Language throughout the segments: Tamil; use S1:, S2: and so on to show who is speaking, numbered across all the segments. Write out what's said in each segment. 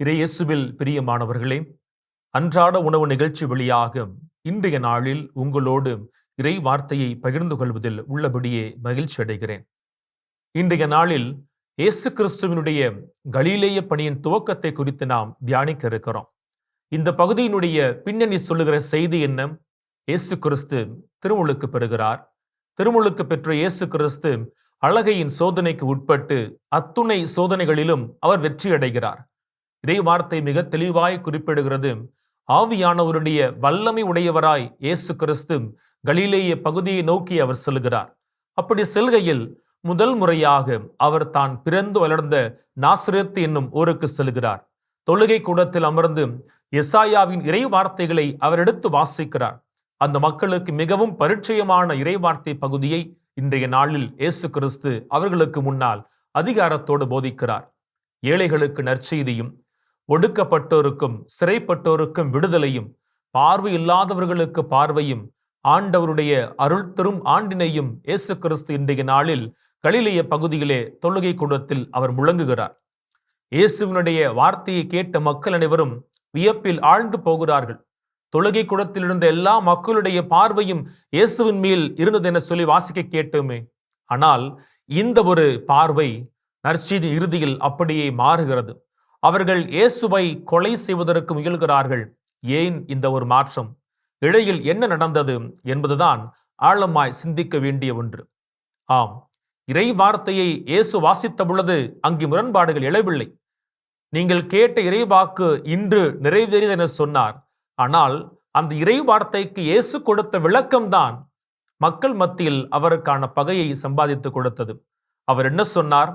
S1: இறையேசுவில் பிரியமானவர்களே அன்றாட உணவு நிகழ்ச்சி வழியாக இன்றைய நாளில் உங்களோடு இறை வார்த்தையை பகிர்ந்து கொள்வதில் உள்ளபடியே மகிழ்ச்சி அடைகிறேன். இன்றைய நாளில் இயேசு கிறிஸ்துவினுடைய கலீலேய பணியின் துவக்கத்தை குறித்து நாம் தியானிக்க இருக்கிறோம். இந்த பகுதியினுடைய பின்னணி சொல்லுகிற செய்தி என்ன? இயேசு கிறிஸ்து திருமுழுக்கு பெறுகிறார். திருமுழுக்கு பெற்ற இயேசு கிறிஸ்து அழகையின் சோதனைக்கு உட்பட்டு அத்துணை சோதனைகளிலும் அவர் வெற்றி அடைகிறார் இறை வார்த்தை மிக தெளிவாய் குறிப்பிடுகிறது. ஆவியானவருடைய வல்லமை உடையவராய் இயேசு கிறிஸ்து கலிலேய பகுதியை நோக்கி அவர் செல்கிறார். அப்படி செல்கையில் முதல் முறையாக அவர் தான் பிறந்து வளர்ந்த நாசிரத்து என்னும் ஊருக்கு செல்கிறார். தொழுகை கூடத்தில் அமர்ந்து எசாயாவின் இறை வார்த்தைகளை அவர் எடுத்து வாசிக்கிறார். அந்த மக்களுக்கு மிகவும் பரிச்சயமான இறை வார்த்தை பகுதியை இன்றைய நாளில் இயேசு கிறிஸ்து அவர்களுக்கு முன்னால் அதிகாரத்தோடு போதிக்கிறார். ஏழைகளுக்கு நற்செய்தியும் ஒடுக்கப்பட்டோருக்கும் சிறைப்பட்டோருக்கும் விடுதலையும் பார்வை இல்லாதவர்களுக்கு பார்வையும் ஆண்டவருடைய அருள் தரும் ஆண்டினையும் இயேசு கிறிஸ்து இன்றைய நாளில் கலிலேய பகுதியிலே தொழுகை கூடத்தில் அவர் முழங்குகிறார். இயேசுவினுடைய வார்த்தையை கேட்ட மக்கள் அனைவரும் வியப்பில் ஆழ்ந்து போகிறார்கள். தொழுகை கூடத்தில் இருந்த எல்லா மக்களுடைய பார்வையும் இயேசுவின் மேல் இருந்தது என சொல்லி வாசிக்க கேட்டோமே. ஆனால் இந்த ஒரு பார்வை நற்செய்தி இறுதியில் அப்படியே மாறுகிறது. அவர்கள் இயேசுவை கொலை செய்வதற்கு முயல்கிறார்கள். ஏன் இந்த ஒரு மாற்றம்? இடையில் என்ன நடந்தது என்பதுதான் ஆழமாய் சிந்திக்க வேண்டிய ஒன்று. ஆம் இறை வார்த்தையை இயேசு வாசித்த பொழுது அங்கு முரண்பாடுகள் எழவில்லை. நீங்கள் கேட்ட இறைவாக்கு இன்று நிறைவேறியது என சொன்னார். ஆனால் அந்த இறை வார்த்தைக்கு இயேசு கொடுத்த விளக்கம்தான் மக்கள் மத்தியில் அவருக்கான பகையை சம்பாதித்து கொடுத்தது. அவர் என்ன சொன்னார்?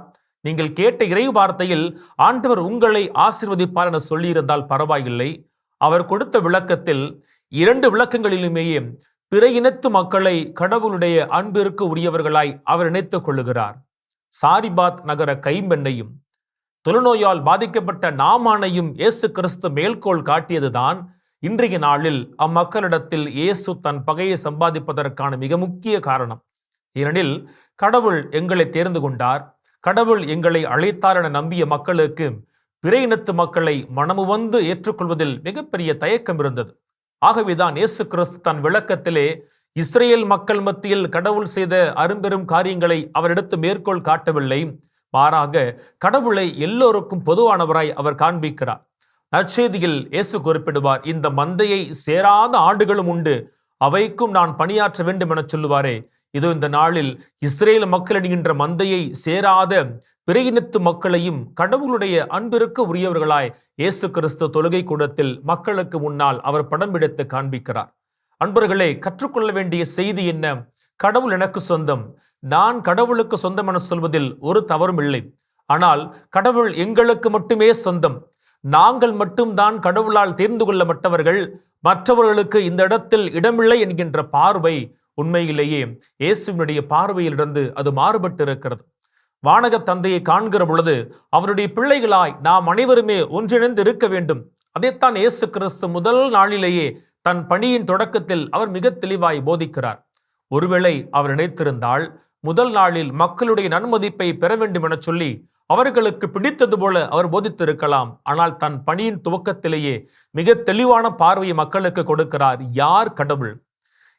S1: நீங்கள் கேட்ட இறை வார்த்தையில் ஆண்டவர் உங்களை ஆசிர்வதிப்பார் என சொல்லியிருந்தால் பரவாயில்லை. அவர் கொடுத்த விளக்கத்தில் இரண்டு விளக்கங்களிலுமேயே பிற இனத்து மக்களை கடவுளுடைய அன்பிற்கு உரியவர்களாய் அவர் இணைத்துக் கொள்ளுகிறார். சாரிபாத் நகர கைம்பெண்ணையும் தொழுநோயால் பாதிக்கப்பட்ட நாமானையும் இயேசு கிறிஸ்து மேல்கோள் காட்டியதுதான் இன்றைய நாளில் அம்மக்களிடத்தில் இயேசு தன் பகையை சம்பாதிப்பதற்கான மிக முக்கிய காரணம். ஏனெனில் கடவுள் எங்களை தேர்ந்து கொண்டார். கடவுள் எங்களை அழைத்தார் என நம்பிய மக்களுக்கு பிற இனத்து மக்களை மனமு வந்து ஏற்றுக்கொள்வதில் மிகப்பெரிய தயக்கம் இருந்தது. ஆகவேதான் இயேசு கிறிஸ்து தன் விளக்கத்திலே இஸ்ரேல் மக்கள் மத்தியில் கடவுள் செய்த அரும்பெரும் காரியங்களை அவர் எடுத்து மேற்கோள் காட்டவில்லை. மாறாக கடவுளை எல்லோருக்கும் பொதுவானவராய் அவர் காண்பிக்கிறார். நற்செய்தியில் இயேசு குறிப்பிடுவார் இந்த மந்தையை சேராத ஆண்டுகளும் உண்டு அவைக்கும் நான் பணியாற்ற வேண்டும் என சொல்லுவாரே. இதோ இந்த நாளில் இஸ்ரேல் மக்கள் என்கின்ற மந்தையை சேராத பிறையினத்து மக்களையும் கடவுளுடைய அன்பிற்கு உரியவர்களாய் இயேசு கிறிஸ்து தொழுகை கூடத்தில் மக்களுக்கு முன்னால் அவர் படம் பிடித்து காண்பிக்கிறார். அன்பர்களே கற்றுக்கொள்ள வேண்டிய செய்தி என்ன? கடவுள் எனக்கு சொந்தம். நான் கடவுளுக்கு சொந்தம் என சொல்வதில் ஒரு தவறும் இல்லை. ஆனால் கடவுள் எங்களுக்கு மட்டுமே சொந்தம். நாங்கள் மட்டும்தான் கடவுளால் தேர்ந்து கொள்ளப்பட்டவர்கள். மற்றவர்களுக்கு இந்த இடத்தில் இடமில்லை என்கின்ற பார்வை உண்மையிலேயே இயேசுவினுடைய பார்வையிலிருந்து அது மாறுபட்டிருக்கிறது. வானக தந்தையை காண்கிற பொழுது அவருடைய பிள்ளைகளாய் நாம் அனைவருமே ஒன்றிணைந்து இருக்க வேண்டும். அதைத்தான் இயேசு கிறிஸ்து முதல் நாளிலேயே தன் பணியின் தொடக்கத்தில் அவர் மிக தெளிவாய் போதிக்கிறார். ஒருவேளை அவர் நினைத்திருந்தால் முதல் நாளில் மக்களுடைய நன்மதிப்பை பெற வேண்டும் என சொல்லி அவர்களுக்கு பிடித்தது போல அவர் போதித்திருக்கலாம். ஆனால் தன் பணியின் துவக்கத்திலேயே மிக தெளிவான பார்வையை மக்களுக்கு கொடுக்கிறார் யார் கடவுள்?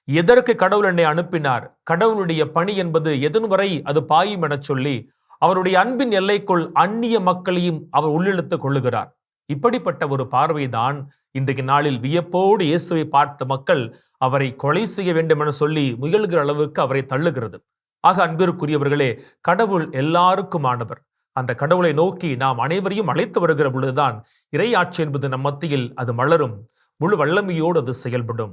S1: எதற்கு கடவுள் என்னை அனுப்பினார்? கடவுளுடைய பணி என்பது எதன் வரை அது பாயும் என சொல்லி அவருடைய அன்பின் எல்லைக்குள் அந்நிய மக்களையும் அவர் உள்ளிழுத்துக் கொள்ளுகிறார். இப்படிப்பட்ட ஒரு பார்வைதான் இன்றைக்கு நாளில் வியப்போடு இயேசுவை பார்த்த மக்கள் அவரை கொலை செய்ய வேண்டும் என சொல்லி முயல்கிற அளவுக்கு அவரை தள்ளுகிறது. ஆக அன்பிற்குரியவர்களே கடவுள் எல்லாருக்குமானவர். அந்த கடவுளை நோக்கி நாம் அனைவரையும் அழைத்து வருகிற பொழுதுதான் இறையாட்சி என்பது நம் மத்தியில் அது மலரும். முழு வல்லமையோடு அது செயல்படும்.